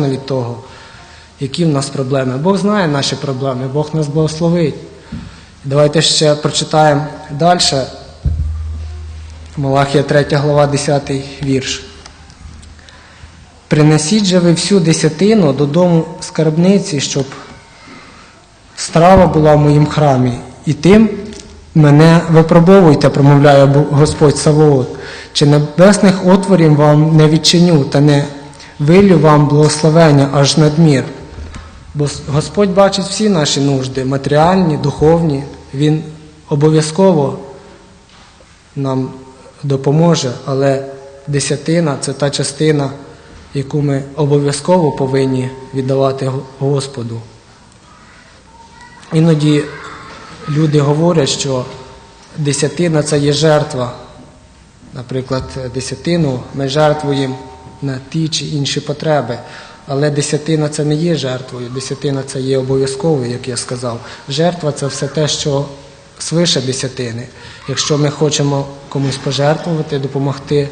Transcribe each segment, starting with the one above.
від того, які в нас проблеми. Бог знає наші проблеми, Бог нас благословить. Давайте ще прочитаємо далі. Малахія 3 глава, 10 вірш. Принесіть же ви всю десятину додому скарбниці, щоб страва була в моїм храмі, і тим мене випробовуйте, промовляє Господь Савоот. Чи небесних отворів вам не відчиню, та не вилю вам благословення аж надмір. Бо Господь бачить всі наші нужди, матеріальні, духовні. Він обов'язково нам допоможе, але десятина це та частина, яку ми обов'язково повинні віддавати Господу. Іноді люди говорять, що десятина це є жертва. Наприклад, десятину ми жертвуємо на ті чи інші потреби. Але десятина це не є жертвою, десятина це є обов'язковою, як я сказав. Жертва це все те, що свише десятини. Якщо ми хочемо комусь пожертвувати, допомогти,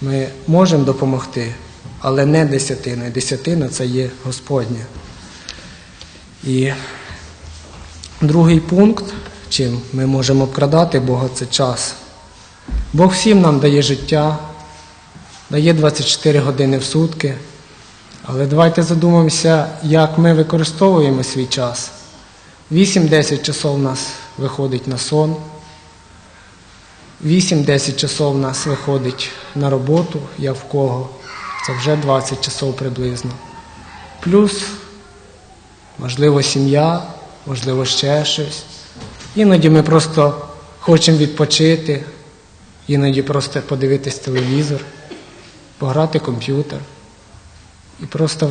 ми можемо допомогти, але не десятиною. Десятина це є Господня. І другий пункт, чим ми можемо обкрадати Бога, це час. Бог всім нам дає життя, дає 24 години в сутки. Але давайте задумаємося, як ми використовуємо свій час. 8-10 часов у нас виходить на сон, 8-10 часов у нас виходить на роботу, я в кого. Це вже 20 часов приблизно. Плюс, можливо, сім'я, можливо, ще щось. Іноді ми просто хочемо відпочити, іноді просто подивитись телевізор, пограти комп'ютер і просто